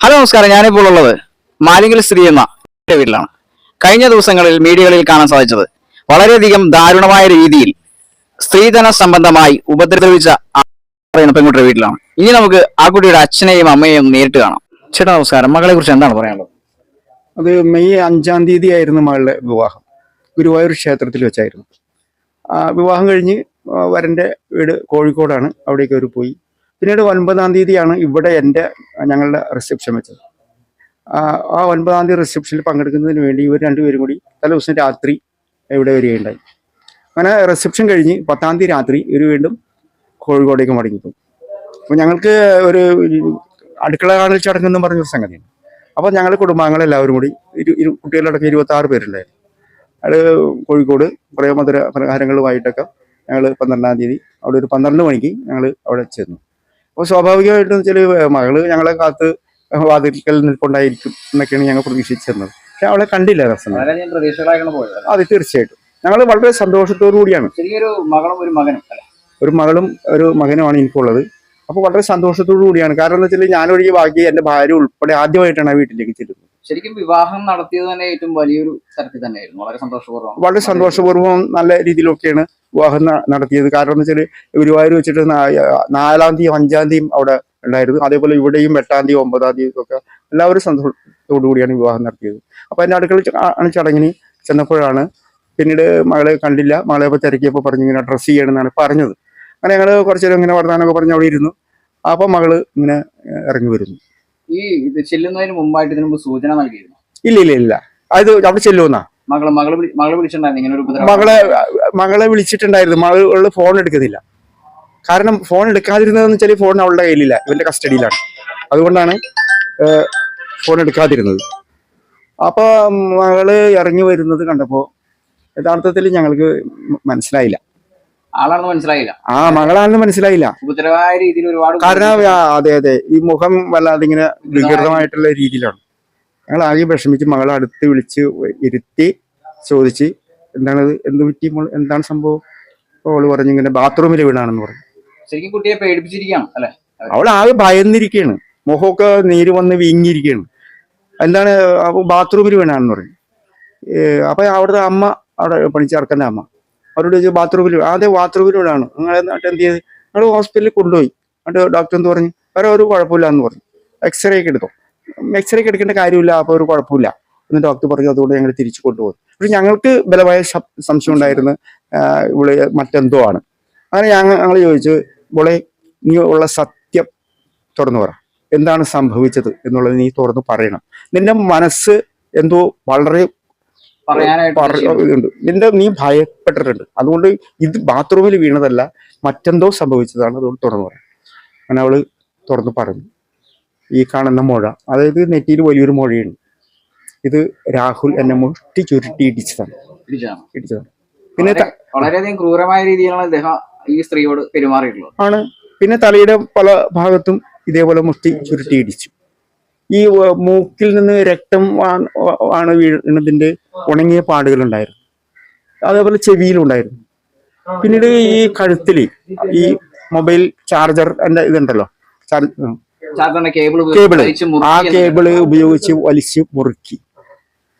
Hello നമസ്കാരം. ഞാനിപ്പോൾ ഉള്ളത് മാലിംഗൽ സ്ത്രീ എന്ന വീട്ടിലാണ്. കഴിഞ്ഞ ദിവസങ്ങളിൽ മീഡിയകളിൽ കാണാൻ സാധിച്ചത് വളരെയധികം ദാരുണമായ രീതിയിൽ സ്ത്രീധന സംബന്ധമായി ഉപദ്രവിച്ച പെൺകുട്ടിയുടെ വീട്ടിലാണ്. ഇനി നമുക്ക് ആ കുട്ടിയുടെ അച്ഛനെയും അമ്മയെയും നേരിട്ട് കാണാം. ചേട്ടാ നമസ്കാരം. മകളെ കുറിച്ച് എന്താണ് പറയാനുള്ളത്? അത് മെയ് അഞ്ചാം തീയതി ആയിരുന്നു മകളുടെ വിവാഹം. ഗുരുവായൂർ ക്ഷേത്രത്തിൽ വെച്ചായിരുന്നു. വിവാഹം കഴിഞ്ഞ് വരന്റെ വീട് കോഴിക്കോടാണ്. അവിടേക്ക് അവർ പോയി. പിന്നീട് ഒൻപതാം തീയതിയാണ് ഇവിടെ എന്റെ ഞങ്ങളുടെ റിസപ്ഷൻ വെച്ചത്. ആ, ഒൻപതാം തീയതി റിസപ്ഷനിൽ പങ്കെടുക്കുന്നതിന് വേണ്ടി ഇവർ രണ്ടുപേരും കൂടി തലേ ദിവസം രാത്രി ഇവിടെ വരികയുണ്ടായി. അങ്ങനെ റിസപ്ഷൻ കഴിഞ്ഞ് പത്താം തീയതി രാത്രി ഇവർ വീണ്ടും കോഴിക്കോടേക്ക് മടങ്ങിപ്പോയി. അപ്പോൾ ഞങ്ങൾക്ക് ഒരു അടുക്കള കാണൽ ചടങ്ങെന്ന് പറഞ്ഞൊരു സംഗതിയാണ് അപ്പോൾ ഞങ്ങൾ കുടുംബാംഗങ്ങളെല്ലാവരും കൂടി ഇരു ഇരു കുട്ടികളടക്കം ഇരുപത്തി ആറ് പേരുണ്ടായിരുന്നു. അത് കോഴിക്കോട് കുറേ മധുര പലഹാരങ്ങളുമായിട്ടൊക്കെ ഞങ്ങൾ പന്ത്രണ്ടാം തീയതി അവിടെ ഒരു പന്ത്രണ്ട് മണിക്ക് ഞങ്ങൾ അവിടെ ചെന്നു. അപ്പോൾ സ്വാഭാവികമായിട്ടും വെച്ചാൽ മകൾ ഞങ്ങളെ കാത്ത് വാതിൽക്കൽ നിൽപ്പുണ്ടായിരിക്കും എന്നൊക്കെയാണ് ഞങ്ങൾ പ്രതീക്ഷിച്ചിരുന്നത്. പക്ഷെ അവളെ കണ്ടില്ല രസം. അതെ തീർച്ചയായിട്ടും. ഞങ്ങൾ വളരെ സന്തോഷത്തോടു കൂടിയാണ്. ശരിയൊരു മകളും ഒരു മകനും അല്ലെ? ഒരു മകളും ഒരു മകനുമാണ് എനിക്കുള്ളത്. അപ്പോൾ വളരെ സന്തോഷത്തോടു കൂടിയാണ്. കാരണം എന്താ വെച്ചാൽ ഞാനൊഴികെ ബാക്കി എന്റെ ഭാര്യ ഉൾപ്പെടെ ആദ്യമായിട്ടാണ് ആ വീട്ടിലേക്ക് ചെല്ലുന്നത്. ശരിക്കും വിവാഹം നടത്തിയത് തന്നെ ഏറ്റവും വലിയൊരു തരത്തിൽ തന്നെയായിരുന്നു. വളരെ സന്തോഷപൂർവം വളരെ സന്തോഷപൂർവം നല്ല രീതിയിലൊക്കെയാണ് വിവാഹം നടത്തിയത്. കാരണം എന്ന് വെച്ചാൽ ഗുരുവായൂർ വെച്ചിട്ട് നാലാം തീയതി അഞ്ചാം തീയതി അവിടെ ഉണ്ടായിരുന്നു. അതേപോലെ ഇവിടെയും എട്ടാം തീയതി ഒമ്പതാം തീയതി ഒക്കെ എല്ലാവരും സന്തോഷത്തോടു കൂടിയാണ് വിവാഹം നടത്തിയത്. അപ്പോൾ എന്റെ അടുക്കള ആണ് ചടങ്ങിന് ചെന്നപ്പോഴാണ് പിന്നീട് മകളെ കണ്ടില്ല. മകളെ ഇപ്പോൾ തിരക്കിയപ്പോൾ പറഞ്ഞു ഇങ്ങനെ ഡ്രസ്സ് ചെയ്യണമെന്നാണ് പറഞ്ഞത്. അങ്ങനെ ഞങ്ങൾ കുറച്ചു നേരം ഇങ്ങനെ വർത്താനൊക്കെ പറഞ്ഞ് അവിടെ ഇരുന്നു. അപ്പോൾ മകൾ ഇങ്ങനെ ഇറങ്ങി വരുന്നു. ഈ ഇത് ചെല്ലുന്നതിന് മുമ്പായിട്ട് ഇതിനു മുമ്പ് സൂചന നൽകിയിരുന്നു? ഇല്ല ഇല്ല ഇല്ല. അത് അവിടെ ചെല്ലുമെന്നാ മകൾ മകൾ മകളെ വിളിച്ചിട്ടുണ്ടായിരുന്നു ഇങ്ങനെ ഒരു ഉപദ്രവം. മകളെ മകളെ വിളിച്ചിട്ടുണ്ടായിരുന്നു. മകൾ ഫോൺ എടുക്കുന്നില്ല. കാരണം ഫോൺ എടുക്കാതിരുന്നതെന്ന് വെച്ചാൽ ഫോൺ അവളുടെ കയ്യിലില്ല. ഇവന്റെ കസ്റ്റഡിയിലാണ്. അതുകൊണ്ടാണ് ഫോൺ എടുക്കാതിരുന്നത്. അപ്പോൾ മകൾ ഇറങ്ങി വരുന്നത് കണ്ടപ്പോൾ യഥാർത്ഥത്തിൽ ഞങ്ങൾക്ക് മനസ്സിലായില്ല. ആളാണെന്ന് മനസ്സിലായില്ല. ആ മകളാണെന്ന് മനസ്സിലായില്ല. ഉപദ്രവമായ രീതിയിൽ ഒരുപാട് കാരണം അതെ അതെ. ഈ മുഖം വല്ലാതെ ഇങ്ങനെ വികൃതമായിട്ടുള്ള രീതിയിലാണ്. ഞങ്ങൾ ആകെ വിഷമിച്ച് മകളെ അടുത്ത് വിളിച്ച് ഇരുത്തി ചോദിച്ച് എന്താണ്? എന്ത് പറ്റി എന്താണ് സംഭവം? അവൾ പറഞ്ഞു ഇങ്ങനെ ബാത്റൂമിൽ വീണാണെന്ന് പറഞ്ഞു. ശരിക്കും കുട്ടിയെ പേടിപ്പിച്ചിരിക്കുകയാണ് അല്ലെ? അവൾ ആകെ ഭയന്നിരിക്കുകയാണ്. മുഖമൊക്കെ നീര് വന്ന് വീങ്ങിയിരിക്കുകയാണ്. എന്താണ്? ബാത്റൂമിൽ വീണാണെന്ന് പറഞ്ഞു. അപ്പൊ അവിടുത്തെ അമ്മ അവിടെ പണിച്ചേർക്കന്റെ അമ്മ. അവരോട് ചോദിച്ചു ബാത്റൂമിൽ ആദ്യം ബാത്റൂമിലൂടെയാണ്. നിങ്ങളെ നിങ്ങൾ എന്നിട്ട് എന്ത് ചെയ്ത്? ഞങ്ങൾ ഹോസ്പിറ്റലിൽ കൊണ്ടുപോയി. എന്നിട്ട് ഡോക്ടർ എന്ന് പറഞ്ഞു? വേറെ ഒരു കുഴപ്പമില്ല എന്ന് പറഞ്ഞു. എക്സ്റേ ഒക്കെ എടുത്തു. എക്സ്റേ ഒക്കെ എടുക്കേണ്ട കാര്യമില്ല. അപ്പോൾ ഒരു കുഴപ്പമില്ല. എന്ന് ഡോക്ടർ പറഞ്ഞു അതുകൊണ്ട് ഞങ്ങൾ തിരിച്ചു കൊണ്ടുപോയി പക്ഷെ ഞങ്ങൾക്ക് ബലമായ സംശയം ഉണ്ടായിരുന്നു. ഇവിടെ മറ്റെന്തോ ആണ്. അങ്ങനെ ഞങ്ങൾ ഞങ്ങൾ ചോദിച്ചു ഇവിടെ നീ ഉള്ള സത്യം തുറന്നു പറ. എന്താണ് സംഭവിച്ചത്? എന്നുള്ളത് നീ തുറന്ന് പറയണം. നിന്റെ മനസ്സ് എന്തോ വളരെ ഇതുണ്ട്. നിന്റെ നീ ഭയപ്പെട്ടിട്ടുണ്ട്. അതുകൊണ്ട് ഇത് ബാത്റൂമിൽ വീണതല്ല മറ്റെന്തോ സംഭവിച്ചതാണ് അതുകൊണ്ട് തുറന്നു പറയാം. അങ്ങനെ അവൾ തുറന്നു പറഞ്ഞു. ഈ കാണുന്ന മുഴ അതായത് നെറ്റിയിൽ വലിയൊരു മുഴയുണ്ട്. ഇത് രാഹുൽ എന്നെ മുഷ്ടി ചുരുട്ടി ഇടിച്ചതാണ്. ഇടിച്ചതാണ്. പിന്നെ വളരെയധികം ക്രൂരമായ രീതിയിലാണ് അദ്ദേഹം ഈ സ്ത്രീയോട് പെരുമാറിയിട്ടുള്ളത്. ആണ്. പിന്നെ തലയുടെ പല ഭാഗത്തും ഇതേപോലെ മുഷ്ടി ചുരുട്ടി ഇടിച്ചു. ഈ മൂക്കിൽ നിന്ന് രക്തം ആണ് വീണതിന്റെ ഉണങ്ങിയ പാടുകളുണ്ടായിരുന്നു അതേപോലെ ചെവിയിലുണ്ടായിരുന്നു പിന്നീട് ഈ കഴുത്തിൽ ഈ മൊബൈൽ ചാർജർ എന്റെ ഇതുണ്ടല്ലോ. കേബിൾ ആ കേബിൾ ഉപയോഗിച്ച് വലിച്ച് മുറുക്കി.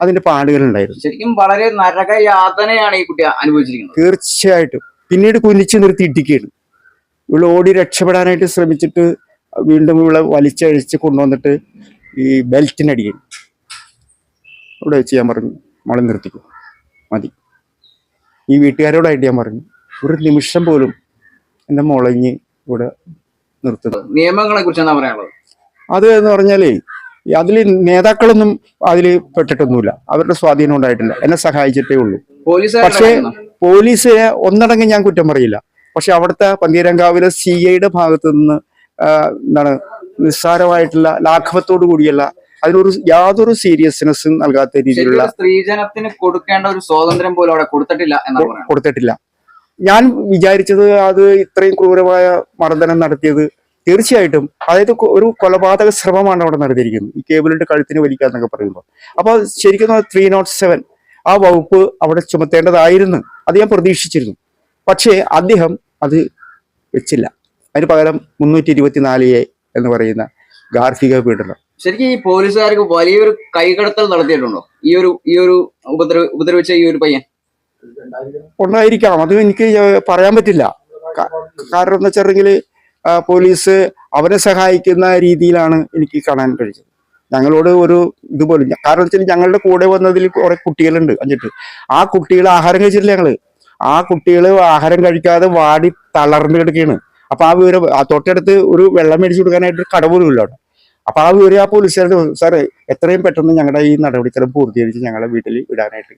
അതിന്റെ പാടുകൾ ഉണ്ടായിരുന്നു. ശരിക്കും വളരെ നരക യാതനയാണ് ഈ കുട്ടി അനുഭവിച്ചിരിക്കുന്നത്. തീർച്ചയായിട്ടും. പിന്നീട് കുനിച്ചു നിർത്തി ഇട്ടിക്കുകയാണ് ഇവിടെ ഓടി രക്ഷപ്പെടാനായിട്ട് ശ്രമിച്ചിട്ട് വീണ്ടും ഇവിടെ വലിച്ചഴിച്ച് കൊണ്ടുവന്നിട്ട് ഈ ബെൽറ്റിനടിയാണ് ഇവിടെ ചെയ്യാൻ പറഞ്ഞു. മോളെ നിർത്തിക്കും. മതി. ഈ വീട്ടുകാരോടായിട്ട് ഞാൻ പറഞ്ഞു ഒരു നിമിഷം പോലും എന്റെ മുളഞ്ഞ് ഇവിടെ നിർത്തുന്നത് നിയമങ്ങളെ കുറിച്ച് എന്താ പറയാനുള്ളത്? അത് എന്ന് പറഞ്ഞാലേ അതിൽ നേതാക്കളൊന്നും അതിൽ പെട്ടിട്ടൊന്നുമില്ല. അവരുടെ സ്വാധീനം ഉണ്ടായിട്ടില്ല. എന്നെ സഹായിച്ചിട്ടേ ഉള്ളൂ. പക്ഷേ പോലീസിനെ ഒന്നടങ്കം ഞാൻ കുറ്റം പറയില്ല. പക്ഷെ അവിടുത്തെ പന്തീരങ്കാവിലെ സി ഐയുടെ ഭാഗത്ത് നിന്ന് എന്താണ് നിസ്സാരമായിട്ടുള്ള ലാഘവത്തോടു കൂടിയല്ല അതിനൊരു യാതൊരു സീരിയസ്നെസ്സും നൽകാത്ത രീതിയിലുള്ള സ്ത്രീജനത്തിന് കൊടുക്കേണ്ട ഒരു സ്വാതന്ത്ര്യം പോലും അവിടെ കൊടുത്തിട്ടില്ല കൊടുത്തിട്ടില്ല. ഞാൻ വിചാരിച്ചത് അത് ഇത്രയും ക്രൂരമായ മർദ്ദനം നടത്തിയത് തീർച്ചയായിട്ടും അതായത് ഒരു കൊലപാതക ശ്രമമാണ് അവിടെ നടത്തിയിരിക്കുന്നത് ഈ കേബിളിന്റെ കഴുത്തിന് വലിക്കാന്നൊക്കെ പറയുമ്പോൾ. അപ്പോൾ ശരിക്കും ത്രീ നോട്ട് സെവൻ ആ വകുപ്പ് അവിടെ ചുമത്തേണ്ടതായിരുന്നു. അത് ഞാൻ പ്രതീക്ഷിച്ചിരുന്നു. പക്ഷേ അദ്ദേഹം അത് വെച്ചില്ല. അതിന് പകരം മുന്നൂറ്റി ഇരുപത്തിനാല് എ എന്ന് പറയുന്ന ഗാർഹിക പീഡനം. ശരിക്കും ഈ പോലീസുകാർക്ക് വലിയൊരു കൈകടത്തൽ നടത്തിയിട്ടുണ്ടോ? ഈ ഒരു ഈ ഒരു ഉപദ്രവ ഉപദ്രവിച്ച ഈ ഒരു പയ്യൻ? ഉണ്ടായിരിക്കാം അത് എനിക്ക് പറയാൻ പറ്റില്ല. കാരണം എന്താ വെച്ചിട്ടുണ്ടെങ്കിൽ പോലീസ് അവരെ സഹായിക്കുന്ന രീതിയിലാണ് എനിക്ക് കാണാൻ കഴിച്ചത് ഞങ്ങളോട് ഒരു ഇതുപോലെ കാരണം വെച്ചാൽ ഞങ്ങളുടെ കൂടെ വന്നതിൽ കുറെ കുട്ടികളുണ്ട്. അഞ്ചിട്ട് ആ കുട്ടികൾ ആഹാരം കഴിച്ചിട്ടില്ല ഞങ്ങൾ. ആ കുട്ടികൾ ആഹാരം കഴിക്കാതെ വാടി തളർന്നു കിടക്കുകയാണ്. അപ്പൊ ആ വിവരം തൊട്ടടുത്ത് ഒരു വെള്ളം മേടിച്ചു കൊടുക്കാനായിട്ട് ഒരു പോലും ഇല്ല അവിടെ. അപ്പൊ ആ വിവരം ആ പോലീസുകാരുടെ സാറേ എത്രയും പെട്ടെന്ന് ഞങ്ങളുടെ ഈ നടപടിക്രമം പൂർത്തീകരിച്ച് ഞങ്ങളെ വീട്ടിൽ ഇടാനായിട്ട്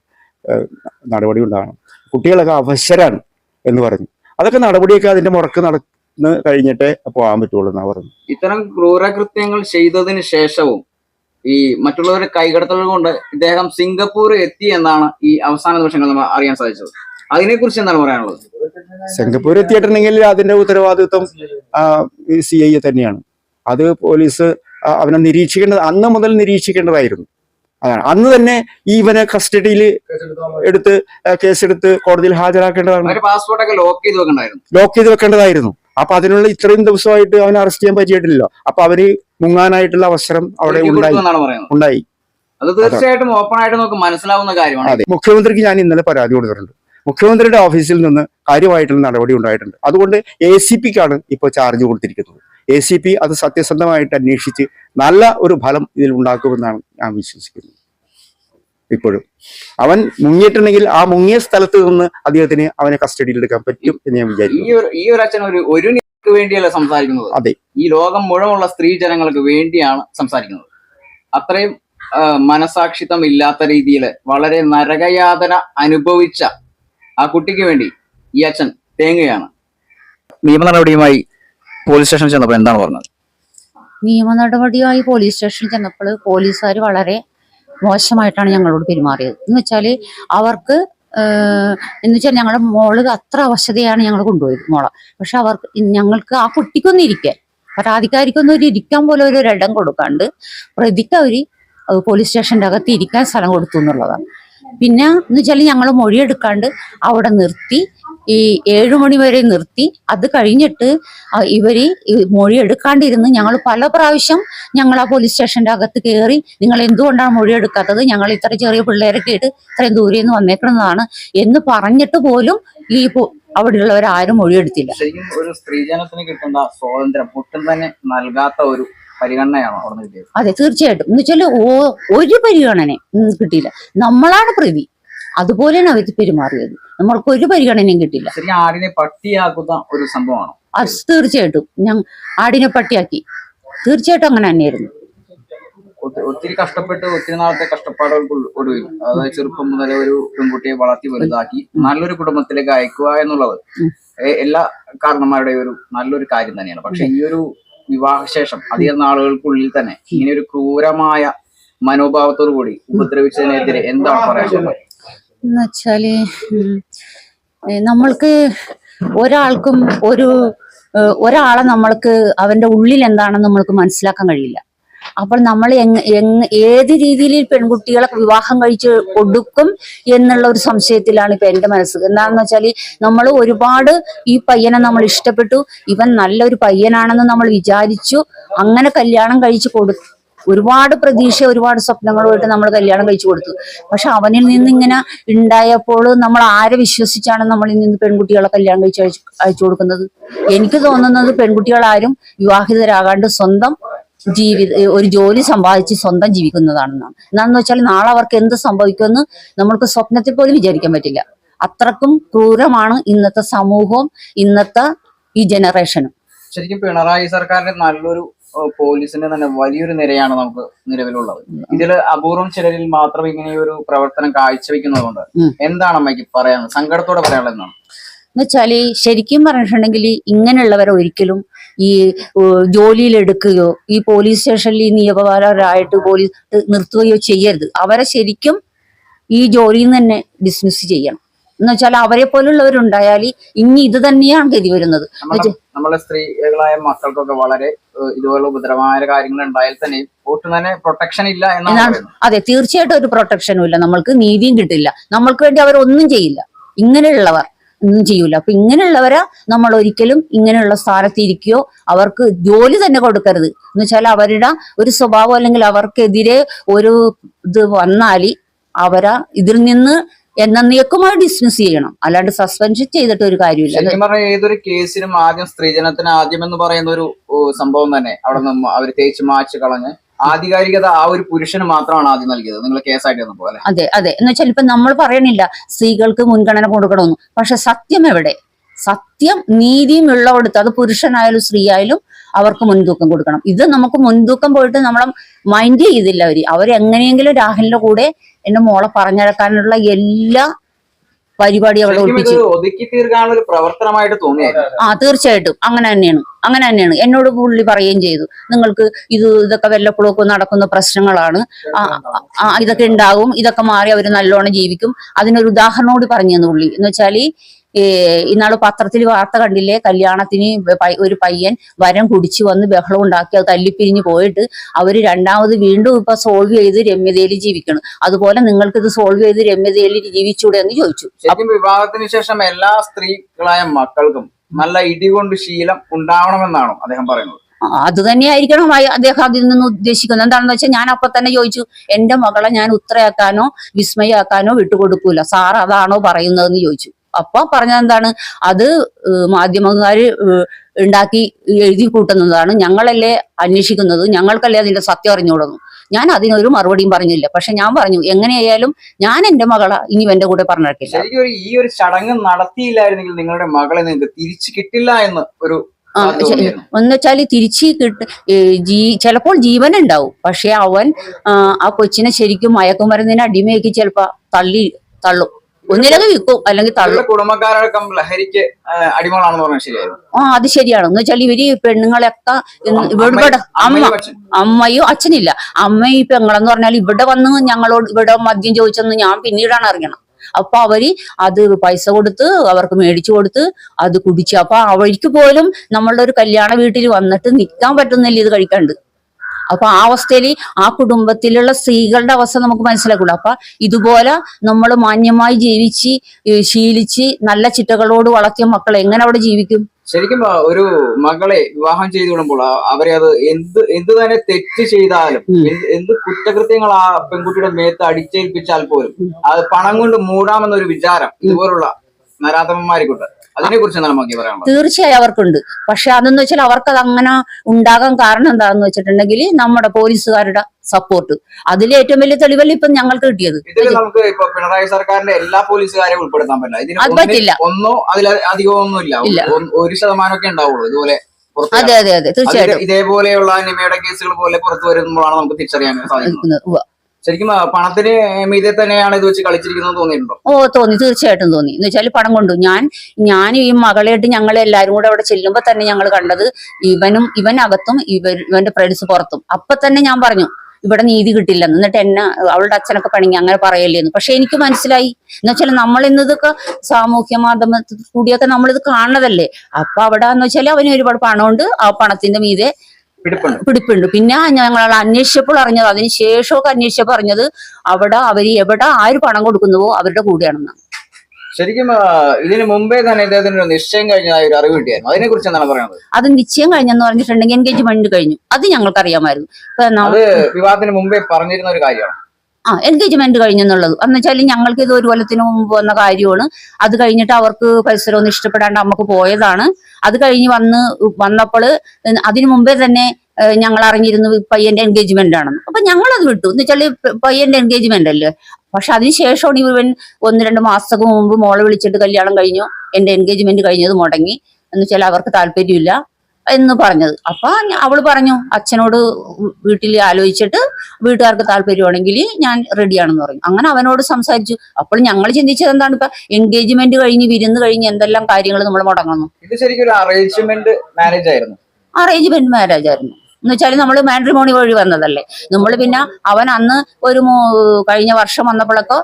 നടപടി ഉണ്ടാകണം കുട്ടികളൊക്കെ അവശരാണ് എന്ന് പറഞ്ഞു. അതൊക്കെ നടപടിയൊക്കെ അതിന്റെ മുറക്ക് നടന്ന് കഴിഞ്ഞിട്ടേ പോകാൻ പറ്റുള്ളൂ എന്നാ പറഞ്ഞു ഇത്തരം ക്രൂരകൃത്യങ്ങൾ ചെയ്തതിന് ശേഷവും ഈ മറ്റുള്ളവരെ കൈകടത്തലുകൾ കൊണ്ട് ഇദ്ദേഹം സിംഗപ്പൂർ എത്തി എന്നാണ് ഈ അവസാന നിമിഷങ്ങൾ നമ്മൾ അറിയാൻ സാധിച്ചത്. അതിനെക്കുറിച്ച് എന്താണ് പറയാനുള്ളത്? സിംഗപ്പൂർ എത്തിയിട്ടുണ്ടെങ്കിൽ അതിന്റെ ഉത്തരവാദിത്വം സി ഐ തന്നെയാണ്. അത് പോലീസ് അവനെ നിരീക്ഷിക്കേണ്ടത് അന്ന് മുതൽ നിരീക്ഷിക്കേണ്ടതായിരുന്നു. അതാണ്. അന്ന് തന്നെ ഈ ഇവനെ കസ്റ്റഡിയിൽ എടുത്ത് കേസെടുത്ത് കോടതിയിൽ ഹാജരാക്കേണ്ടതാണ്. ലോക്ക് ചെയ്ത് വെക്കേണ്ടതായിരുന്നു. അപ്പൊ അതിനുള്ള ഇത്രയും ദിവസമായിട്ട് അവനെ അറസ്റ്റ് ചെയ്യാൻ പറ്റിയിട്ടില്ല അപ്പൊ അവർ മുങ്ങാനായിട്ടുള്ള അവസരം അവിടെ ഉണ്ടായി. ഉണ്ടായി. അത് തീർച്ചയായിട്ടും ഓപ്പൺ ആയിട്ട് നമുക്ക് മനസ്സിലാവുന്ന കാര്യമാണ്. അതെ. മുഖ്യമന്ത്രിക്ക് ഞാൻ ഇന്നലെ പരാതി കൊടുത്തിട്ടുണ്ട്. മുഖ്യമന്ത്രിയുടെ ഓഫീസിൽ നിന്ന് കാര്യമായിട്ടുള്ള നടപടി ഉണ്ടായിട്ടുണ്ട്. അതുകൊണ്ട് എ സി പിക്കാണ് ഇപ്പോൾ ചാർജ് കൊടുത്തിരിക്കുന്നത്. എ സി പി അത് സത്യസന്ധമായിട്ട് അന്വേഷിച്ച് നല്ല ഒരു ഫലം ഇതിൽ ഉണ്ടാക്കുമെന്നാണ് ഞാൻ വിശ്വസിക്കുന്നത്. ഇപ്പോഴും. അവൻ മുങ്ങിയിട്ടുണ്ടെങ്കിൽ ആ മുങ്ങിയ സ്ഥലത്ത് നിന്ന് അദ്ദേഹത്തിന് അവനെ കസ്റ്റഡിയിൽ എടുക്കാൻ പറ്റും എന്ന് ഞാൻ ഈ വിചാരിക്കുന്നു ഒരു ഈ ഒരു അച്ഛൻ ഒരു ഒരു വേണ്ടിയല്ല സംസാരിക്കുന്നത്? അതെ. ഈ ലോകം മുഴുവനുള്ള സ്ത്രീ ജനങ്ങൾക്ക് വേണ്ടിയാണ് സംസാരിക്കുന്നത്. അത്രയും മനസാക്ഷിത്വം ഇല്ലാത്ത രീതിയിൽ വളരെ നരകയാതന അനുഭവിച്ച ആ കുട്ടിക്ക് വേണ്ടി ഈ അച്ഛൻ തേങ്ങയാണ് നിയമ നടപടിയുമായി പോലീസ് സ്റ്റേഷനിൽ ചെന്നപ്പോൾ എന്താണ് പറഞ്ഞത്? നിയമ നടപടിയായി പോലീസ് സ്റ്റേഷനിൽ ചെന്നപ്പോൾ പോലീസുകാർ വളരെ മോശമായിട്ടാണ് ഞങ്ങളോട് പെരുമാറിയത്. എന്ന് വെച്ചാൽ അവർക്ക് എന്ന് വെച്ചാൽ ഞങ്ങളുടെ മോൾ അത്ര അവശതയാണ് ഞങ്ങൾ കൊണ്ടുപോയത് മോളെ. പക്ഷെ അവർക്ക് ഞങ്ങൾക്ക് ആ കുട്ടിക്കൊന്നും ഇരിക്കാൻ പരാതിക്കാരിക്കൊന്നും ഒരു ഇരിക്കാൻ പോലും ഒരു ഇടം കൊടുക്കാണ്ട് പ്രതിക്ക് അവർ പോലീസ് സ്റ്റേഷന്റെ അകത്ത് ഇരിക്കാൻ സ്ഥലം കൊടുത്തു എന്നുള്ളതാണ്. പിന്നെ എന്ന് വെച്ചാൽ ഞങ്ങൾ മൊഴിയെടുക്കാണ്ട് അവിടെ നിർത്തി ഈ ഏഴു മണി വരെ നിർത്തി. അത് കഴിഞ്ഞിട്ട് ഇവർ മൊഴി എടുക്കാണ്ടിരുന്ന് ഞങ്ങൾ പല പ്രാവശ്യം ഞങ്ങൾ ആ പോലീസ് സ്റ്റേഷന്റെ അകത്ത് കയറി നിങ്ങൾ എന്തുകൊണ്ടാണ് മൊഴി എടുക്കാത്തത്? ഞങ്ങൾ ഇത്ര ചെറിയ പിള്ളേരൊക്കെ കേട്ട് ഇത്രയും ദൂരെ നിന്ന് വന്നേക്കുന്നതാണ് എന്ന് പറഞ്ഞിട്ട് പോലും ഈ അവിടെയുള്ളവരാരും മൊഴിയെടുത്തില്ല ഒരു സ്ത്രീജനത്തിന് കിട്ടേണ്ട സ്വാതന്ത്ര്യം ഒട്ടും തന്നെ നൽകാത്ത ഒരു പരിഗണനയാണോ അവിടെ നിന്ന് കിട്ടിയത്. അതെ തീർച്ചയായിട്ടും. എന്ന് വെച്ചാൽ ഒരു പരിഗണനയും ഉം, കിട്ടിയില്ല. നമ്മളാണ് പ്രതി അതുപോലെയാണ് അവർ പെരുമാറിയത്. നമ്മൾക്ക് ഒരു പരിഗണനയും കിട്ടില്ല ആടിനെ പട്ടിയാക്കുന്ന ഒരു സംഭവമാണ്? അത് തീർച്ചയായിട്ടും. ഞാൻ ആടിനെ പട്ടിയാക്കി. തീർച്ചയായിട്ടും അങ്ങനെ തന്നെയായിരുന്നു. ഒത്തിരി കഷ്ടപ്പെട്ട് ഒത്തിരി നാളത്തെ കഷ്ടപ്പാടുകൾക്ക് ഒടുവിൽ അതായത് ചെറുപ്പം മുതൽ ഒരു പെൺകുട്ടിയെ വളർത്തി വലുതാക്കി നല്ലൊരു കുടുംബത്തിലേക്ക് അയക്കുക എന്നുള്ളത് എല്ലാ കാരണന്മാരുടെ ഒരു നല്ലൊരു കാര്യം തന്നെയാണ്. പക്ഷെ ഈ ഒരു വിവാഹശേഷം അധികം നാളുകൾക്കുള്ളിൽ തന്നെ ഇങ്ങനെ ഒരു ക്രൂരമായ മനോഭാവത്തോടു കൂടി ഉപദ്രവിച്ചതിനെതിരെ എന്താണ് പറയാനുള്ളത് നമ്മൾക്ക് ഒരാൾക്കും ഒരു ഒരാളെ നമ്മൾക്ക് അവന്റെ ഉള്ളിൽ എന്താണെന്ന് നമ്മൾക്ക് മനസ്സിലാക്കാൻ കഴിയില്ല. അപ്പോൾ നമ്മൾ ഏത് രീതിയിൽ പെൺകുട്ടികളെ വിവാഹം കഴിച്ച് കൊടുക്കും എന്നുള്ള ഒരു സംശയത്തിലാണ് ഇപ്പൊ എന്റെ മനസ്സ്. എന്താണെന്ന് വെച്ചാൽ നമ്മൾ ഒരുപാട് ഈ പയ്യനെ നമ്മൾ ഇഷ്ടപ്പെട്ടു ഇവൻ നല്ലൊരു പയ്യനാണെന്ന് നമ്മൾ വിചാരിച്ചു അങ്ങനെ കല്യാണം കഴിച്ചു കൊടു ഒരുപാട് പ്രതീക്ഷ ഒരുപാട് സ്വപ്നങ്ങളുമായിട്ട് നമ്മൾ കല്യാണം കഴിച്ചു കൊടുത്തു. പക്ഷെ അവനിൽ നിന്ന് ഇങ്ങനെ ഉണ്ടായപ്പോൾ നമ്മൾ ആരെ വിശ്വസിച്ചാണ് നമ്മളിൽ നിന്ന് പെൺകുട്ടികളെ കല്യാണം കഴിച്ച് അയച്ചു കൊടുക്കുന്നത്? എനിക്ക് തോന്നുന്നത് പെൺകുട്ടികളാരും വിവാഹിതരാകാണ്ട് സ്വന്തം ജീവിത ഒരു ജോലി സമ്പാദിച്ച് സ്വന്തം ജീവിക്കുന്നതാണെന്നാണ്. എന്നാന്ന് വെച്ചാൽ നാളെ അവർക്ക് എന്ത് സംഭവിക്കുമെന്ന് നമ്മൾക്ക് സ്വപ്നത്തിൽ പോലും വിചാരിക്കാൻ പറ്റില്ല. അത്രക്കും ക്രൂരമാണ് ഇന്നത്തെ സമൂഹവും ഇന്നത്തെ ഈ ജനറേഷനും. ശരിക്കും പിണറായി സർക്കാരിന്റെ നല്ലൊരു പോലീസിന്റെ തന്നെ വലിയൊരു നിരയാണ് നമുക്ക് നിലവിലുള്ളത്. ഇതിൽ അപൂർവം ചിലരിൽ മാത്രം ഇങ്ങനെ ഒരു പ്രവർത്തനം കാഴ്ചവെക്കുന്നതുകൊണ്ട് എന്താണ് അമ്മയ്ക്ക് പറയാനുള്ളത്? സങ്കടത്തോടെ പറയാനുള്ളത് എന്നാണ് ശരിക്കും പറഞ്ഞിട്ടുണ്ടെങ്കിൽ ഇങ്ങനെയുള്ളവരെ ഒരിക്കലും ഈ ജോലിയിലെടുക്കുകയോ ഈ പോലീസ് സ്റ്റേഷനിൽ ഈ നിയമപരമായിട്ട് പോലീസ് നിർത്തുകയോ ചെയ്യരുത്. അവരെ ശരിക്കും ഈ ജോലിയിൽ നിന്ന് തന്നെ ഡിസ്മിസ് ചെയ്യണം. എന്ന് വെച്ചാൽ അവരെ പോലുള്ളവരുണ്ടായാൽ ഇനി ഇത് തന്നെയാണ് ഗതി വരുന്നത്. നമ്മളെ സ്ത്രീകളായ മക്കൾക്കൊക്കെ വളരെ ഇതുപോലെ ഉപദ്രവമായ കാര്യങ്ങൾ ഉണ്ടായാൽ തന്നെ ഒട്ടും തന്നെ പ്രൊട്ടക്ഷൻ ഇല്ല എന്നാണ് അതെ തീർച്ചയായിട്ടും ഒരു പ്രൊട്ടക്ഷനും ഇല്ല. നമ്മൾക്ക് നീതിയും കിട്ടില്ല. നമ്മൾക്ക് വേണ്ടി അവരൊന്നും ചെയ്യില്ല. ഇങ്ങനെയുള്ളവർ ഒന്നും ചെയ്യൂല. അപ്പൊ ഇങ്ങനെയുള്ളവരെ നമ്മൾ ഒരിക്കലും ഇങ്ങനെയുള്ള സ്ഥാനത്ത് ഇരിക്കുകയോ അവർക്ക് ജോലി തന്നെ കൊടുക്കരുത്. എന്ന് വെച്ചാൽ അവരുടെ ഒരു സ്വഭാവം അല്ലെങ്കിൽ അവർക്കെതിരെ ഒരു ഇത് വന്നാൽ അവരെ ഇതിൽ നിന്ന് എന്നേക്കുമായി ഡിസ്മിസ് ചെയ്യണം. അല്ലാണ്ട് സസ്പെൻഷൻ ചെയ്തിട്ട് ഒരു കാര്യമില്ല. ഏതൊരു കേസിനും ആദ്യം സ്ത്രീജനത്തിന് ആദ്യം എന്ന് പറയുന്ന ഒരു സംഭവം തന്നെ. അവിടെ നിന്ന് അവർ തേച്ച് മാച്ച് കളഞ്ഞ് ആധികാരികത ആ ഒരു പുരുഷന് മാത്രമാണ് ആദ്യം നൽകിയത്. നിങ്ങൾ കേസായിട്ട് പോലെ അതെ അതെ. എന്ന് വെച്ചാൽ ഇപ്പൊ നമ്മൾ പറയണില്ല സ്ത്രീകൾക്ക് മുൻഗണന കൊടുക്കണമെന്ന്. പക്ഷെ സത്യം എവിടെ? സത്യം നീതിയും ഉള്ളവടുത്ത് അത് പുരുഷനായാലും സ്ത്രീ ആയാലും അവർക്ക് മുൻതൂക്കം കൊടുക്കണം. ഇത് നമുക്ക് മുൻതൂക്കം പോയിട്ട് നമ്മളെ മൈൻഡ് ചെയ്തില്ല അവർ. എങ്ങനെയെങ്കിലും രാഹുലിന്റെ കൂടെ എന്റെ മോളെ പറഞ്ഞിറക്കാനുള്ള എല്ലാ പരിപാടിയും അവിടെ ഒളിപ്പിച്ചു. ഒതുക്കി തീർക്കാനുള്ള ഒരു പ്രവർത്തനമായിട്ട് തോന്നിയായിരുന്നു. ആ തീർച്ചയായിട്ടും. അങ്ങനെ തന്നെയാണ്. അങ്ങനെ തന്നെയാണ്. എന്നോട് പുള്ളി പറയുകയും ചെയ്തു. നിങ്ങൾക്ക് ഇത് ഇതൊക്കെ വല്ലപ്പോഴൊക്കെ നടക്കുന്ന പ്രശ്നങ്ങളാണ്. ഇതൊക്കെ ഉണ്ടാകും. ഇതൊക്കെ മാറി അവർ നല്ലോണം ജീവിക്കും. അതിനൊരു ഉദാഹരണം കൂടി പറഞ്ഞു തന്നു പുള്ളി. എന്ന് വെച്ചാൽ ഇന്നാൾ പത്രത്തിൽ വാർത്ത കണ്ടില്ലേ? കല്യാണത്തിന് ഒരു പയ്യൻ വരം കുടിച്ചു വന്ന് ബഹളം ഉണ്ടാക്കി അത് തല്ലിപ്പിരിഞ്ഞ് പോയിട്ട് അവർ രണ്ടാമത് വീണ്ടും ഇപ്പൊ സോൾവ് ചെയ്ത് രമ്യതയിൽ ജീവിക്കണം. അതുപോലെ നിങ്ങൾക്ക് ഇത് സോൾവ് ചെയ്ത് രമ്യതയിൽ ജീവിച്ചൂടെ എന്ന് ചോദിച്ചു. വിവാഹത്തിന് ശേഷം എല്ലാ സ്ത്രീകളായ മക്കൾക്കും നല്ല ഇടി കൊണ്ട് ശീലം ഉണ്ടാവണമെന്നാണോ അദ്ദേഹം പറയുന്നത്. അത് തന്നെയായിരിക്കണം അദ്ദേഹം അതിൽ നിന്ന് ഉദ്ദേശിക്കുന്നത്. എന്താണെന്ന് വെച്ചാൽ ഞാൻ അപ്പൊ തന്നെ ചോദിച്ചു എന്റെ മകളെ ഞാൻ ഉത്തരയാക്കാനോ വിസ്മയാക്കാനോ വിട്ടുകൊടുക്കൂല. സാർ അതാണോ പറയുന്നതെന്ന് ചോദിച്ചു. അപ്പൊ പറഞ്ഞത് എന്താണ്? അത് മാധ്യമക്കാര് ഉണ്ടാക്കി എഴുതി കൂട്ടുന്നതാണ്. ഞങ്ങളല്ലേ അന്വേഷിക്കുന്നത്. ഞങ്ങൾക്കല്ലേ അതിന്റെ സത്യം അറിഞ്ഞുകൊടുന്നു ഞാൻ അതിനൊരു മറുപടിയും പറഞ്ഞില്ല. പക്ഷെ ഞാൻ പറഞ്ഞു എങ്ങനെയായാലും ഞാൻ എന്റെ മകളെ ഇനി എന്റെ കൂടെ പറഞ്ഞിട്ടില്ല ഈ ഒരു ചടങ്ങ് നടത്തിയില്ലായിരുന്നെങ്കിൽ നിങ്ങളുടെ മകളെ നിങ്ങൾക്ക് തിരിച്ചു കിട്ടില്ല എന്ന് ഒരു എന്നുവെച്ചാൽ തിരിച്ച് കിട്ട ജീ ചിലപ്പോൾ ജീവൻ ഉണ്ടാവും. പക്ഷെ അവൻ ആ കൊച്ചിനെ ശരിക്കും മയക്കുമരുന്നിനെ അടിമയാക്കി ചിലപ്പോ തള്ളി തള്ളും. ഒന്നിലത് വിൽക്കും. അല്ലെങ്കിൽ തള്ളും. കുടുംബക്കാരടക്കം ലഹരിക്ക് ആ, അടിമകളാണെന്ന് പറഞ്ഞാൽ ശരിയായിരുന്നു ആ അത് ശരിയാണ്. എന്ന് വെച്ചാൽ ഇവർ പെണ്ണുങ്ങളൊക്കെ പെണ്ണുങ്ങളെയൊക്കെ ഇവിടെ അമ്മ അമ്മയും അമ്മയും അച്ഛനില്ല. അമ്മയും ഈ പെങ്ങളെന്ന് പറഞ്ഞാൽ ഇവിടെ വന്ന് ഞങ്ങളോട് ഇവിടെ മദ്യം ചോദിച്ചെന്ന് ഞാൻ പിന്നീടാണ് അറിയണം. അപ്പൊ അവർ അത് പൈസ കൊടുത്ത് അവർക്ക് മേടിച്ചു കൊടുത്ത് അത് കുടിച്ചു. അപ്പൊ അവർക്ക് പോലും നമ്മളുടെ ഒരു കല്യാണ വീട്ടിൽ വന്നിട്ട് നിൽക്കാൻ പറ്റുന്നില്ല ഇത് കഴിക്കാണ്ട്. അപ്പൊ ആ അവസ്ഥയിൽ ആ കുടുംബത്തിലുള്ള സ്ത്രീകളുടെ അവസ്ഥ നമുക്ക് മനസ്സിലാക്കുള്ളൂ അപ്പൊ ഇതുപോലെ നമ്മൾ മാന്യമായി ജീവിച്ച് ശീലിച്ച് നല്ല ചിട്ടകളോട് വളർത്തിയ മക്കൾ എങ്ങനെ അവിടെ ജീവിക്കും? ശരിക്കും ഒരു മകളെ വിവാഹം ചെയ്തു വിടുമ്പോൾ അവരെ അത് എന്ത് എന്ത് തന്നെ തെറ്റ് ചെയ്താലും എന്ത് കുറ്റകൃത്യങ്ങൾ ആ പെൺകുട്ടിയുടെ മേത്ത് അടിച്ചേൽപ്പിച്ചാൽ പോലും അത് പണം കൊണ്ട് മൂടാമെന്നൊരു വിചാരം ഇതുപോലുള്ള നരാധമന്മാരെ കൊണ്ട് അതിനെ കുറിച്ച് എന്താണ് നമുക്ക് പറയാനുള്ളത്? തീർച്ചയായും അവർക്കുണ്ട്. പക്ഷെ അതെന്ന് വെച്ചാൽ അവർക്കത് അങ്ങനെ ഉണ്ടാകാൻ കാരണം എന്താണെന്ന് വെച്ചിട്ടുണ്ടെങ്കിൽ നമ്മുടെ പോലീസുകാരുടെ സപ്പോർട്ട് അതിലെ ഏറ്റവും വലിയ തെളിവല്ല ഇപ്പൊ ഞങ്ങൾക്ക് കിട്ടിയത്? ഇതിൽ നമുക്ക് ഇപ്പൊ പിണറായി സർക്കാരിന്റെ എല്ലാ പോലീസുകാരെയും ഉൾപ്പെടുത്താൻ പറ്റില്ല. അത് പറ്റില്ല. ഒന്നോ അതിൽ അധികമോ ഒന്നും ഇല്ല. ഒരു ശതമാനമൊക്കെ ഉണ്ടാവുള്ളൂ ഇതുപോലെ അതെ അതെ അതെ. തീർച്ചയായിട്ടും. ഇതേപോലെയുള്ള നിമയുടെ കേസുകൾ പോലെ പുറത്തു വരുമ്പോഴാണ് നമുക്ക് തിരിച്ചറിയാൻ സാധിക്കുന്നത്. ശരിക്കും പണത്തിന് മീതെ തന്നെയാണ് ഇത് വെച്ച് കളിച്ചിരിക്കുന്നത് തോന്നിയിട്ടുണ്ടോ? ഓ തോന്നി. തീർച്ചയായിട്ടും തോന്നി. എന്ന് വെച്ചാൽ പണം കൊണ്ടു. ഞാൻ ഞാൻ ഈ മകളായിട്ട് ഞങ്ങൾ എല്ലാരും കൂടെ അവിടെ ചെല്ലുമ്പോ തന്നെ ഞങ്ങൾ കണ്ടത് ഇവനും ഇവനകത്തും ഇവർ ഇവന്റെ ഫ്രണ്ട്സ് പുറത്തും. അപ്പൊ തന്നെ ഞാൻ പറഞ്ഞു ഇവിടെ നീതി കിട്ടില്ലെന്ന്. എന്നിട്ട് എന്നെ അവളുടെ അച്ഛനൊക്കെ പണിങ്ങി അങ്ങനെ പറയല്ലേന്ന്. പക്ഷെ എനിക്ക് മനസ്സിലായി. എന്ന് വെച്ചാൽ നമ്മൾ ഇന്നതൊക്കെ സാമൂഹ്യ മാധ്യമത്തിൽ കൂടിയൊക്കെ നമ്മളിത് കാണുന്നതല്ലേ. അപ്പൊ അവിടെ എന്ന് വെച്ചാൽ അവന് ഒരുപാട് പണമുണ്ട്. ആ പണത്തിന്റെ മീതെ പിടിപ്പുണ്ട്. പിന്നെ ഞങ്ങൾ അന്വേഷിച്ചപ്പോൾ അറിഞ്ഞത് അതിന് ശേഷമൊക്കെ അന്വേഷിച്ചപ്പോൾ അറിഞ്ഞത് അവിടെ അവർ എവിടെ ആര് പണം കൊടുക്കുന്നുവോ അവരുടെ കൂടെയാണെന്ന് ശരിക്കും ഇതിന് മുമ്പേ തന്നെ ഇദ്ദേഹത്തിന് ഒരു നിശ്ചയം കഴിഞ്ഞതായി ഒരു അറിവ് കിട്ടിയായിരുന്നു. അതിനെ കുറിച്ച് എന്താണ് പറയുന്നത് അത് നിശ്ചയം കഴിഞ്ഞെന്ന് പറഞ്ഞിട്ടുണ്ടെങ്കിൽ എൻഗേജ്മെന്റ് കഴിഞ്ഞു. അത് ഞങ്ങൾക്ക് അറിയാമായിരുന്നു വിവാഹത്തിന് മുമ്പേ പറഞ്ഞിരുന്ന ഒരു കാര്യമാണ്. ആ എൻഗേജ്മെന്റ് കഴിഞ്ഞെന്നുള്ളത്. എന്ന് വെച്ചാൽ ഞങ്ങൾക്ക് ഇത് ഒരു കൊല്ലത്തിന് മുമ്പ് വന്ന കാര്യമാണ്. അത് കഴിഞ്ഞിട്ട് അവർക്ക് പരിസരമൊന്നും ഇഷ്ടപ്പെടാണ്ട് നമുക്ക് പോയതാണ്. അത് കഴിഞ്ഞ് വന്ന് വന്നപ്പോൾ അതിനു മുമ്പേ തന്നെ ഞങ്ങൾ അറിഞ്ഞിരുന്നു പയ്യന്റെ എൻഗേജ്മെന്റ് ആണെന്ന്. അപ്പൊ ഞങ്ങൾ അത് വിട്ടു. എന്ന് വെച്ചാൽ പയ്യന്റെ എൻഗേജ്മെന്റ് അല്ലേ? പക്ഷെ അതിനുശേഷമാണ് ഇവൻ ഒന്ന് രണ്ട് മാസത്തിന് മുമ്പ് മോളെ വിളിച്ചിട്ട് കല്യാണം കഴിഞ്ഞു. എന്റെ എൻഗേജ്മെന്റ് കഴിഞ്ഞത് മുടങ്ങി. എന്ന് വെച്ചാൽ അവർക്ക് താല്പര്യമില്ല. എന്ന് പറഞ്ഞത്. അപ്പൊ അവൾ പറഞ്ഞു അച്ഛനോട് വീട്ടിൽ ആലോചിച്ചിട്ട് വീട്ടുകാർക്ക് താല്പര്യമാണെങ്കിൽ ഞാൻ റെഡിയാണെന്ന് പറഞ്ഞു. അങ്ങനെ അവനോട് സംസാരിച്ചു. അപ്പോൾ ഞങ്ങൾ ചിന്തിച്ചത് എന്താണ് ഇപ്പൊ എൻഗേജ്മെന്റ് കഴിഞ്ഞ് വിരുന്ന് കഴിഞ്ഞ് എന്തെല്ലാം കാര്യങ്ങൾ നമ്മൾ മുടങ്ങുന്നു. ഇത് ശരിക്കും അറേഞ്ച്മെന്റ് മാരേജ് ആയിരുന്നു. അറേഞ്ച്മെന്റ് മാരേജ് ആയിരുന്നു. എന്ന് വെച്ചാൽ നമ്മൾ മാട്രിമോണി വഴി വന്നതല്ലേ. നമ്മൾ പിന്നെ അവൻ അന്ന് ഒരു കഴിഞ്ഞ വർഷം വന്നപ്പോഴൊക്കെ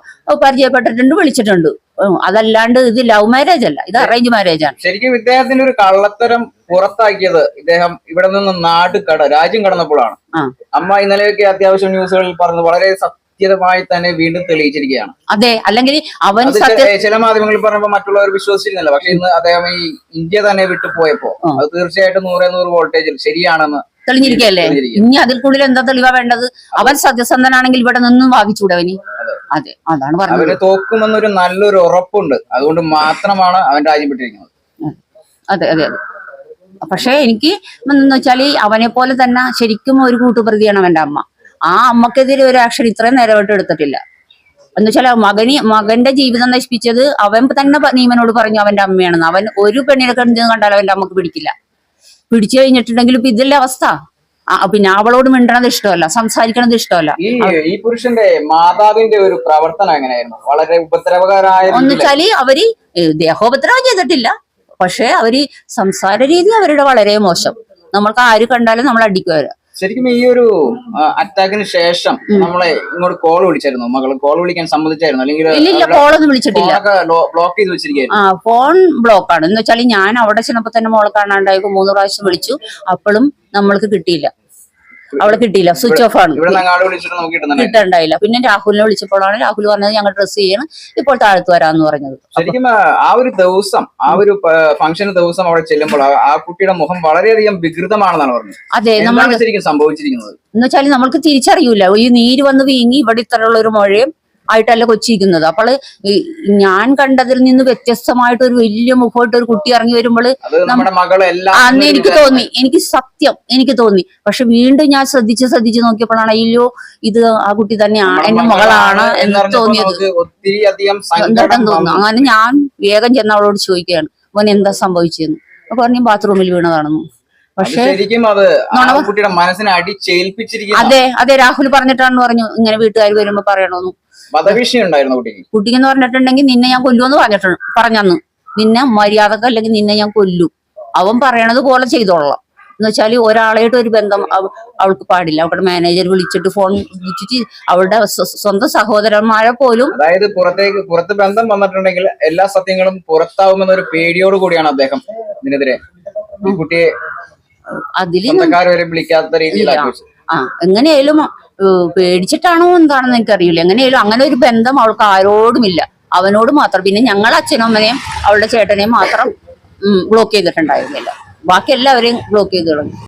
പരിചയപ്പെട്ടിട്ടുണ്ട് വിളിച്ചിട്ടുണ്ട്. അതല്ലാണ്ട് ഇത് ലവ് മാരേജ് അല്ല. ഇത് അറേഞ്ച് മാരേജ് ആണ്. ശരിക്കും ഇദ്ദേഹത്തിന്റെ ഒരു കള്ളത്തരം പുറത്താക്കിയത് ഇദ്ദേഹം ഇവിടെ നിന്ന് നാട് കട രാജ്യം കടന്നപ്പോഴാണ്. അമ്മ ഇന്നലെയൊക്കെ അത്യാവശ്യം ന്യൂസുകളിൽ പറഞ്ഞു വളരെ സത്യമായി കൃത്യമായി തന്നെ വീണ്ടും തെളിയിച്ചിരിക്കുകയാണ്. അതെ അല്ലെങ്കിൽ അവൻ ചില മാധ്യമങ്ങളിൽ പറയുമ്പോൾ മറ്റുള്ളവർ വിശ്വസിച്ചിരുന്നില്ല. പക്ഷെ ഇന്ന് അദ്ദേഹം ഈ ഇന്ത്യ തന്നെ വിട്ടുപോയപ്പോ അത് തീർച്ചയായിട്ടും നൂറേ നൂറ് വോൾട്ടേജിൽ ശരിയാണെന്ന് തെളിഞ്ഞിരിക്കല്ലേ? ഇനി അതിൽ കൂടുതൽ എന്താ തെളിവാ വേണ്ടത്? അവൻ സത്യസന്ധനാണെങ്കിൽ ഇവിടെ നിന്നും വാങ്ങിച്ചൂടെ അവന് അതെ. അതാണ് പറഞ്ഞത്. തോക്കുമെന്നൊരു നല്ലൊരു ഉറപ്പുണ്ട്. അതുകൊണ്ട് മാത്രമാണ് അവൻ രാജ്യം വിട്ടിരിക്കുന്നത്. അതെ അതെ അതെ. പക്ഷെ എനിക്ക് എന്ന് വെച്ചാൽ അവനെ പോലെ തന്നെ ശരിക്കും ഒരു കൂട്ടുപ്രതിയാണ് അവന്റെ അമ്മ. ആ അമ്മക്കെതിരെ ഒരു ആക്ഷൻ ഇത്രയും നേരമായിട്ട് എടുത്തിട്ടില്ല. എന്നുവെച്ചാൽ മകനി മകന്റെ ജീവിതം നശിപ്പിച്ചത് അവൻ തന്നെ നീമനോട് പറഞ്ഞു അവന്റെ അമ്മയാണെന്ന്. അവൻ ഒരു പെണ്ണിനെ കണ്ടു കണ്ടാൽ അവന്റെ അമ്മയ്ക്ക് പിടിക്കില്ല. പിടിച്ചു കഴിഞ്ഞിട്ടുണ്ടെങ്കിൽ ഇപ്പൊ ഇതല്ലേ അവസ്ഥ. പിന്നെ അവളോട് മിണ്ടണത് ഇഷ്ടമല്ല സംസാരിക്കണത് ഇഷ്ടമല്ല. ഈ പുരുഷന്റെ മാതാവിന്റെ ഒരു പ്രവർത്തനം എങ്ങനെയായിരുന്നു? വളരെ ഉപദ്രവകരമായ എന്ന് രീതിയിലായിരുന്നു. വെച്ചാൽ അവർ ദേഹോപദ്രവം ചെയ്തിട്ടില്ല. പക്ഷെ അവർ സംസാര രീതി അവരുടെ വളരെ മോശം. നമ്മൾക്ക് ആര് കണ്ടാലും നമ്മൾ അടിക്കും അവരെ ശരിക്കും ഈ ഒരു അറ്റാക്കിന് ശേഷം നമ്മളെ ഇങ്ങോട്ട് കോൾ വിളിച്ചായിരുന്നു. മകൾ കോൾ വിളിക്കാൻ സമ്മതിച്ചായിരുന്നു. അല്ലെങ്കിൽ കോളൊന്നും വിളിച്ചിട്ടില്ല. ബ്ലോക്ക് ചെയ്ത് വെച്ചിരിക്കുന്നു ആ ഫോൺ ബ്ലോക്ക് ആണ്. എന്ന് വെച്ചാൽ ഞാൻ അവിടെ ചെന്നപ്പോ തന്നെ മോളെ കാണാണ്ടായപ്പോ മൂന്ന് പ്രാവശ്യം വിളിച്ചു. അപ്പോഴും നമ്മൾക്ക് കിട്ടിയില്ല. അവളെ കിട്ടിയില്ല. സ്വിച്ച് ഓഫ് ആണ്. കിട്ടണ്ടായില്ല. പിന്നെ രാഹുലിനെ വിളിച്ചപ്പോഴാണ് രാഹുൽ പറഞ്ഞത് ഞങ്ങൾ ഡ്രസ് ചെയ്യണം ഇപ്പോൾ താഴത്ത് വരാന്ന് പറഞ്ഞത്. ശരിക്കും ആ, ഒരു ദിവസം ആ ഒരു ഫംഗ്ഷൻ ദിവസം അവിടെ ചെല്ലുമ്പോൾ ആ- കുട്ടിയുടെ മുഖം വളരെയധികം വികൃതമാണെന്നാണ് പറഞ്ഞത്. അതെ നമ്മൾ ശരിക്കും സംഭവിച്ചിരിക്കുന്നത്? എന്ന് വെച്ചാൽ നമ്മൾക്ക് തിരിച്ചറിയൂല. ഈ നീര് വന്ന് വീങ്ങി ഇവിടെ ഇത്രയുള്ള ഒരു മുഴയും ആയിട്ടല്ല കൊച്ചിരിക്കുന്നത്. അപ്പോൾ ഞാൻ കണ്ടതിൽ നിന്ന് വ്യത്യസ്തമായിട്ട് ഒരു വലിയ മുഖമായിട്ട് ഒരു കുട്ടി ഇറങ്ങി വരുമ്പോൾ അന്ന് എനിക്ക് തോന്നി. എനിക്ക് സത്യം എനിക്ക് തോന്നി. പക്ഷെ വീണ്ടും ഞാൻ ശ്രദ്ധിച്ച് ശ്രദ്ധിച്ച് നോക്കിയപ്പോഴാണ് അയ്യോ ഇത് ആ കുട്ടി തന്നെയാണ് എന്റെ മകളാണ് എന്ന് തോന്നിയത്. സങ്കടം തോന്നുന്നു. അങ്ങനെ ഞാൻ വേഗം ചെന്ന് അവളോട് ചോദിക്കുകയാണ് മോൻ എന്താ സംഭവിച്ചെന്ന്? അപ്പൊ പറഞ്ഞു ബാത്റൂമിൽ വീണതാണെന്ന്. പക്ഷെ ശരിക്കും അത് ആ കുട്ടിയുടെ മനസ്സിനെ അടിച്ചേൽപ്പിച്ചിരിക്കുന്ന അതെ അതെ രാഹുൽ പറഞ്ഞിട്ടാണെന്ന് പറഞ്ഞു. ഇങ്ങനെ വീട്ടുകാർ വരുമ്പോ പറയണോന്നു. വധഭീഷണി ഉണ്ടായിരുന്നു കുട്ടിക്ക്. എന്ന് പറഞ്ഞിട്ടുണ്ടെങ്കിൽ നിന്നെ ഞാൻ കൊല്ലുമെന്ന് പറഞ്ഞിട്ടുണ്ട് പറഞ്ഞന്ന്. നിന്നെ മര്യാദയ്ക്ക് അല്ലെങ്കിൽ നിന്നെ ഞാൻ കൊല്ലും. അവൻ പറയണത് പോലെ ചെയ്തോളാം. എന്ന് വെച്ചാൽ ഒരാളായിട്ട് ഒരു ബന്ധം അവൾക്ക് പാടില്ല. അവളുടെ മാനേജർ വിളിച്ചിട്ട് ഫോൺ വിളിച്ചിട്ട് അവളുടെ സ്വ- സ്വന്തം സഹോദരന്മാരെ പോലും അതായത് പുറത്തേക്ക് പുറത്ത് ബന്ധം വന്നിട്ടുണ്ടെങ്കിൽ എല്ലാ സത്യങ്ങളും പുറത്താവുമെന്ന ഒരു പേടിയോട് കൂടിയാണ് അദ്ദേഹം ഇതിനെതിരെ. കുട്ടിയെ അതിൽ ആ എങ്ങനെയായാലും പേടിച്ചിട്ടാണോ എന്താണെന്ന് എനിക്കറിയില്ല. എങ്ങനെയായാലും അങ്ങനെ ഒരു ബന്ധം അവൾക്ക് ആരോടുമില്ല അവനോട് മാത്രം പിന്നെ ഞങ്ങൾ അച്ഛനും അമ്മനെയും അവളുടെ ചേട്ടനെയും മാത്രം ബ്ലോക്ക് ചെയ്തിട്ടുണ്ടായിരുന്നില്ല. ബാക്കി എല്ലാവരെയും ബ്ലോക്ക് ചെയ്ത് കളഞ്ഞു.